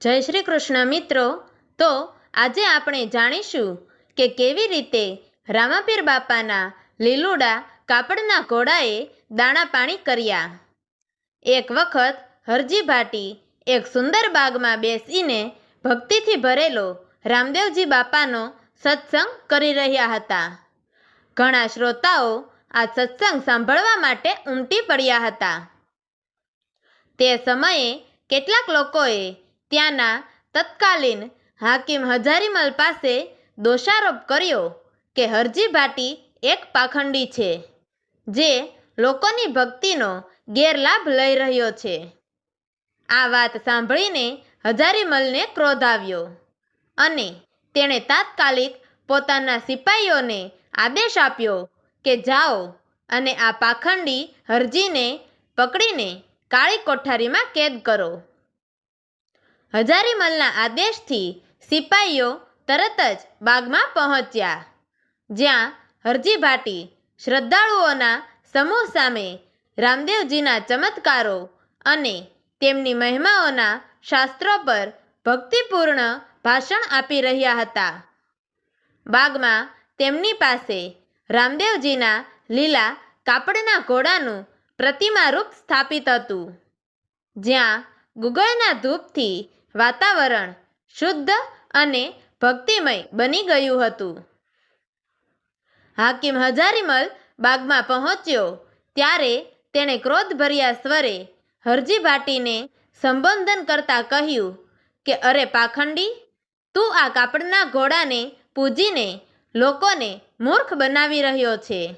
જય શ્રી કૃષ્ણ મિત્રો. તો આજે આપણે જાણીશું કે કેવી રીતે રામાપીર બાપાના લીલુડા કાપડના ઘોડાએ દાણા પાણી કર્યા. એક વખત હરજી ભાટી એક સુંદર બાગમાં બેસીને ભક્તિથી ભરેલો રામદેવજી બાપાનો સત્સંગ કરી રહ્યા હતા. ઘણા શ્રોતાઓ આ સત્સંગ સાંભળવા માટે ઉમટી પડ્યા હતા. તે સમયે કેટલાક લોકોએ ત્યાંના તત્કાલીન હાકીમ હજારીમલ પાસે દોષારોપ કર્યો કે હરજી ભાટી એક પાખંડી છે, જે લોકોની ભક્તિનો ગેરલાભ લઈ રહ્યો છે. આ વાત સાંભળીને હજારીમલને ક્રોધ આવ્યો અને તેણે તાત્કાલિક પોતાના સિપાઈઓને આદેશ આપ્યો કે જાઓ અને આ પાખંડી હરજીને પકડીને કાળી કોઠારીમાં કેદ કરો. હજારીમલના આદેશથી સિપાઈઓ તરત જ બાગમાં પહોંચ્યા, જ્યાં હરજી ભાટી શ્રદ્ધાળુઓના સમૂહ સામે રામદેવજીના ચમત્કારો અને તેમની મહિમાઓના શાસ્ત્રો પર ભક્તિપૂર્ણ ભાષણ આપી રહ્યા હતા. બાગમાં તેમની પાસે રામદેવજીના લીલા કાપડના ઘોડાનું પ્રતિમારૂપ સ્થાપિત હતું, જ્યાં ગુગળના ધૂપથી વાતાવરણ શુદ્ધ અને ભક્તિમય બની ગયું હતું. હાકીમ હજારીમલ બાગમાં પહોંચ્યો ત્યારે તેણે ક્રોધભર્યા સ્વરે હરજી ભાટીને સંબોધન કરતા કહ્યું કે, અરે પાખંડી, તું આ કાપડના ઘોડાને પૂજીને લોકોને મૂર્ખ બનાવી રહ્યો છે.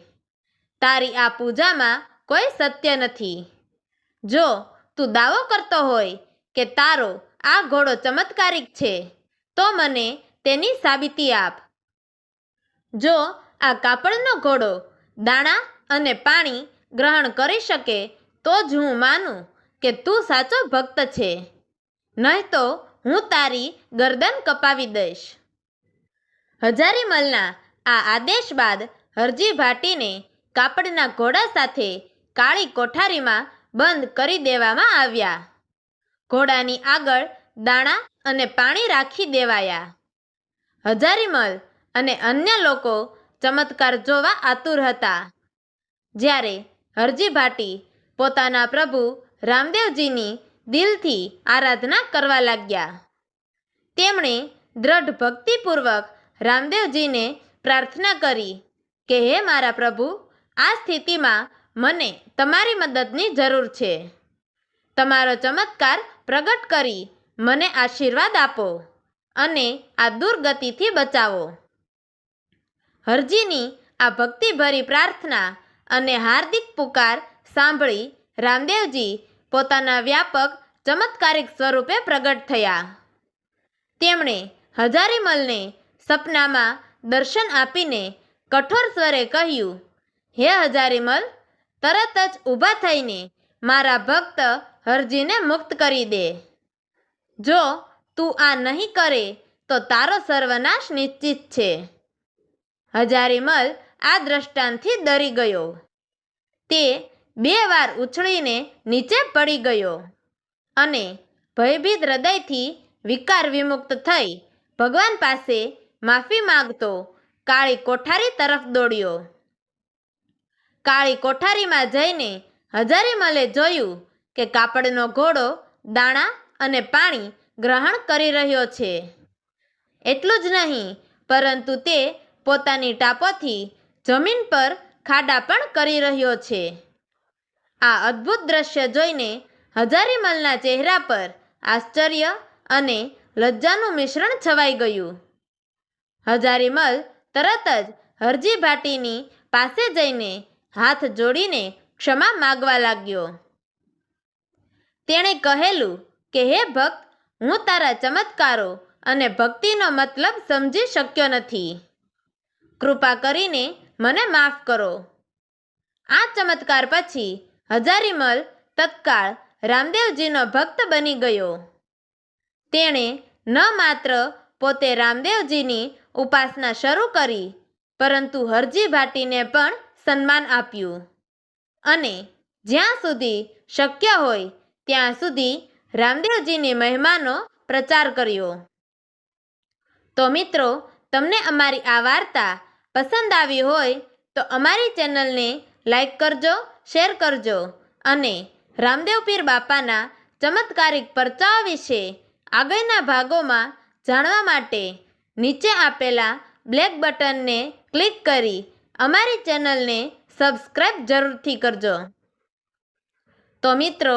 તારી આ પૂજામાં કોઈ સત્ય નથી. જો તું દાવો કરતો હોય કે તારો આ ઘોડો ચમત્કારિક છે. તો મને તેની સાબિતી આપ. જો આ કાપડનો ઘોડો દાણા અને પાણી ગ્રહણ કરી શકે, તો જ હું માનું કે તું સાચો ભક્ત છે. નહીં તો હું તારી ગરદન કપાવી દઈશ. હજારીમલના આ આદેશ બાદ હરજી ભાટીને કાપડના ઘોડા સાથે કાળી કોઠારીમાં બંધ કરી દેવામાં આવ્યા. ઘોડાની આગળ દાણા અને પાણી રાખી દેવાયા. હજારીમલ અને અન્ય લોકો ચમત્કાર જોવા આતુર હતા. જ્યારે હરજી ભાટી પોતાના પ્રભુ રામદેવજીની દિલથી આરાધના કરવા લાગ્યા. તેમણે દ્રઢ ભક્તિપૂર્વક રામદેવજીને પ્રાર્થના કરી કે, હે મારા પ્રભુ, આ સ્થિતિમાં મને તમારી મદદની જરૂર છે. તમારો ચમત્કાર પ્રગટ કરી મને આશીર્વાદ આપો અને આ દુર્ગતિથી બચાવો. હરજીની આ ભક્તિભરી પ્રાર્થના અને હાર્દિક પુકાર સાંભળી રામદેવજી પોતાના વ્યાપક, ચમત્કારિક સ્વરૂપે પ્રગટ થયા. તેમણે હજારીમલને સપનામાં દર્શન આપીને કઠોર સ્વરે કહ્યું, હે હજારીમલ તરત જ ઊભા થઈને મારા ભક્ત હરજીને મુક્ત કરી દે. જો તું આ નહીં કરે, તો તારો સર્વનાશ નિશ્ચિત છે. હજારીમલ આ દ્રષ્ટાંતથી ડરી ગયો. તે બે વાર ઉછળીને નીચે પડી ગયો અને ભયભીત હૃદયથી વિકાર વિમુક્ત થઈ ભગવાન પાસે માફી માંગતો કાળી કોઠારી તરફ દોડ્યો. કાળી કોઠારીમાં જઈને હજારીમલે જોયું કે કાપડનો ઘોડો દાણા અને પાણી ગ્રહણ કરી રહ્યો છે. એટલું જ નહીં, પરંતુ તે પોતાની ટાપોથી જમીન પર ખાડા પણ કરી રહ્યો છે. આ અદ્ભુત દ્રશ્ય જોઈને હજારીમલના ચહેરા પર આશ્ચર્ય અને લજ્જાનું મિશ્રણ છવાઈ ગયું. હજારીમલ તરત જ હરજી ભાટીની પાસે જઈને હાથ જોડીને ક્ષમા માગવા લાગ્યો. તેણે કહેલું કે, હે ભક્ત, હું તારા ચમત્કારો અને ભક્તિનો મતલબ સમજી શક્યો નથી. કૃપા કરીને મને માફ કરો. આ ચમત્કાર પછી હજારીમલ તત્કાળ રામદેવજીનો ભક્ત બની ગયો. તેણે ન માત્ર પોતે રામદેવજીની ઉપાસના શરૂ કરી, પરંતુ હરજી ભાટીને પણ સન્માન આપ્યું. અને જ્યાં સુધી શક્ય હોય, ત્યાં સુધી રામદેવજીની મહેમાનો પ્રચાર કર્યો. તો મિત્રો, તમને અમારી આ વાર્તા પસંદ આવી હોય તો અમારી ચેનલને લાઈક કરજો, શેર કરજો અને રામદેવ પીર બાપાના ચમત્કારિક પરચાઓ વિશે આગળના ભાગોમાં જાણવા માટે નીચે આપેલા બ્લેક બટનને ક્લિક કરી અમારી ચેનલને સબસ્ક્રાઈબ જરૂરથી કરજો. તો મિત્રો